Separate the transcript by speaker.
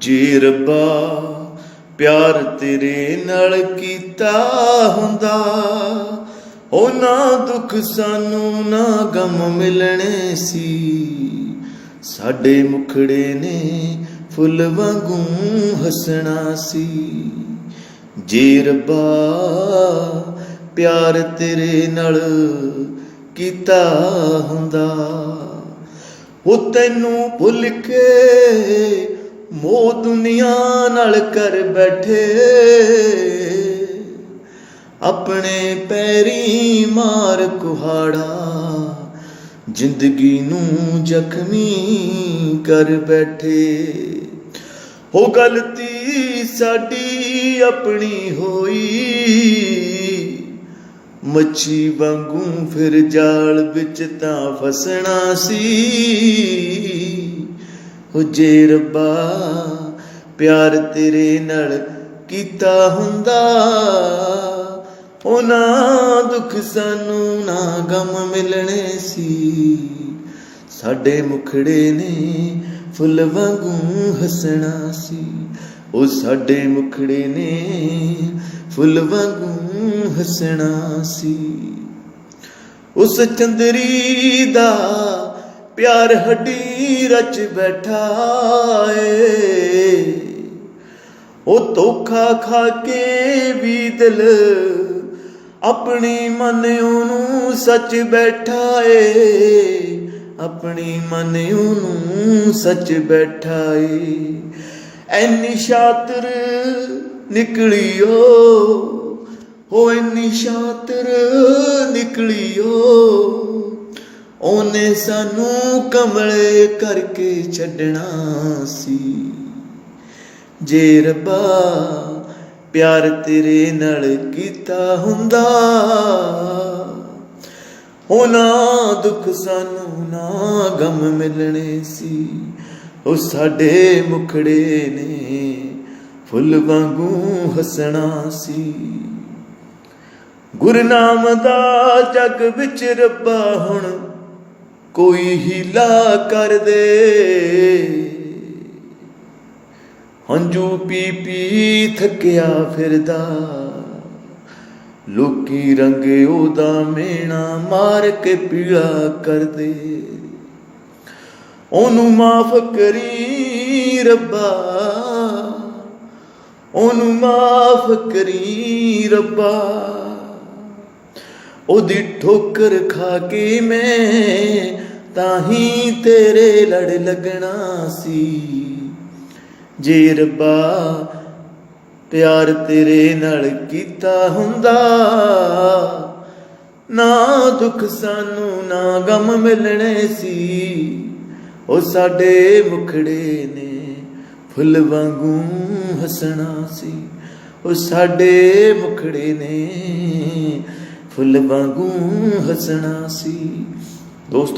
Speaker 1: ਜੇ ਰੱਬਾ, ਪਿਆਰ ਤੇਰੇ ਨਾਲ ਕੀਤਾ ਹੁੰਦਾ। ਉਹ ਨਾ ਦੁੱਖ ਸਾਨੂੰ ਨਾ ਗਮ ਮਿਲਣੇ ਸੀ। ਸਾਡੇ ਮੁਖੜੇ ਨੇ ਫੁੱਲ ਵਾਂਗੂ ਹੱਸਣਾ ਸੀ। ਜੇ ਰੱਬਾ, ਪਿਆਰ ਤੇਰੇ ਨਾਲ ਕੀਤਾ ਹੁੰਦਾ। ਉਹ ਤੈਨੂੰ ਭੁੱਲ ਕੇ ਮੋਹ ਦੁਨੀਆ ਨਾਲ ਕਰ ਬੈਠੇ। ਆਪਣੇ ਪੈਰੀ ਮਾਰ ਕੁਹਾੜਾ, ਜ਼ਿੰਦਗੀ ਨੂੰ ਜ਼ਖਮੀ ਕਰ ਬੈਠੇ। ਹੋ ਗਲਤੀ ਸਾਡੀ ਆਪਣੀ ਹੋਈ, ਮੱਛੀ ਵਾਂਗੂ ਫਿਰ ਜਾਲ ਵਿੱਚ ਤਾਂ ਫਸਣਾ ਸੀ। ਹੋ ਜੇ ਰੱਬਾ, ਪਿਆਰ ਤੇਰੇ ਨਾਲ ਕੀਤਾ ਹੁੰਦਾ। ਉਹ ਦੁੱਖ ਸਾਨੂੰ, ਨਾ ਗਮ ਮਿਲਣੇ ਸੀ। ਸਾਡੇ ਮੁਖੜੇ ਨੇ ਫੁੱਲ ਵਾਂਗੂ ਹੱਸਣਾ ਸੀ। ਉਹ ਸਾਡੇ ਮੁਖੜੇ ਨੇ ਫੁੱਲ ਵਾਂਗੂ ਹੱਸਣਾ ਸੀ। ਉਸ ਚੰਦਰੀ ਦਾ ਪਿਆਰ ਹੱਡੀ ਰਚ ਬੈਠਾ ਏ ਉਹ ਧੋਖਾ ਖਾ ਕੇ ਵੀ ਦਿਲ ਆਪਣੀ ਮਨ ਉਹਨੂੰ ਸੱਚ ਬੈਠਾ ਏ ਆਪਣੀ ਮਨ ਉਹਨੂੰ ਸੱਚ ਬੈਠਾ ਏ ਐਨੀ ਸ਼ਾਤਰ ਨਿਕਲਿਓ, ਹੋ ਐਨੀ ਸ਼ਾਤਰ ਨਿਕਲਿਓ। ਉਹਨੇ ਸਾਨੂੰ ਕਮਲੇ ਕਰਕੇ ਛੱਡਣਾ ਸੀ। ਜੇ ਰੱਬਾ ਪਿਆਰ ਤੇਰੇ ਨਾਲ ਕੀਤਾ ਹੁੰਦਾ ਉਹ ਦੁੱਖ ਸਾਨੂੰ ਨਾ ਗਮ ਮਿਲਣੇ ਸੀ। ਉਹ ਸਾਡੇ ਮੁਖੜੇ ਨੇ, ਫੁੱਲ ਵਾਂਗੂ ਹੱਸਣਾ ਸੀ। ਗੁਰਨਾਮ ਦਾ ਜਗ ਵਿੱਚ ਰੱਬਾ ਹੁਣ ਕੋਈ ਹੀਲਾ ਕਰ ਦੇ। ਹੰਝੂ ਪੀ ਪੀ ਥੱਕਿਆ ਫਿਰਦਾ। ਲੋਕੀ ਰੰਗ ਉਹਦਾ ਮੇਣਾ ਮਾਰ ਕੇ ਪੀਲਾ ਕਰਦੇ। ਉਹਨੂੰ ਮਾਫ ਕਰੀ ਰੱਬਾ। ਉਹਨੂੰ ਮਾਫ ਕਰੀ ਰੱਬਾ। ਉਹਦੀ ਠੋਕਰ ਖਾ ਕੇ ਮੈਂ ਤਾਂ ਹੀ ਤੇਰੇ ਲੜ ਲੱਗਣਾ ਸੀ। ਜੇ ਰੱਬਾ ਪਿਆਰ ਤੇਰੇ ਨਾਲ ਕੀਤਾ ਹੁੰਦਾ, ਨਾ ਦੁੱਖ ਸਾਨੂੰ, ਨਾ ਗਮ ਮਿਲਣੇ ਸੀ। ਉਹ ਸਾਡੇ ਮੁਖੜੇ ਨੇ ਫੁੱਲ ਵਾਂਗੂ ਹੱਸਣਾ ਸੀ। ਉਹ ਸਾਡੇ ਮੁਖੜੇ ਨੇ ਫੁੱਲ ਵਾਂਗੂ ਹੱਸਣਾ ਸੀ। ਦੋਸਤੋ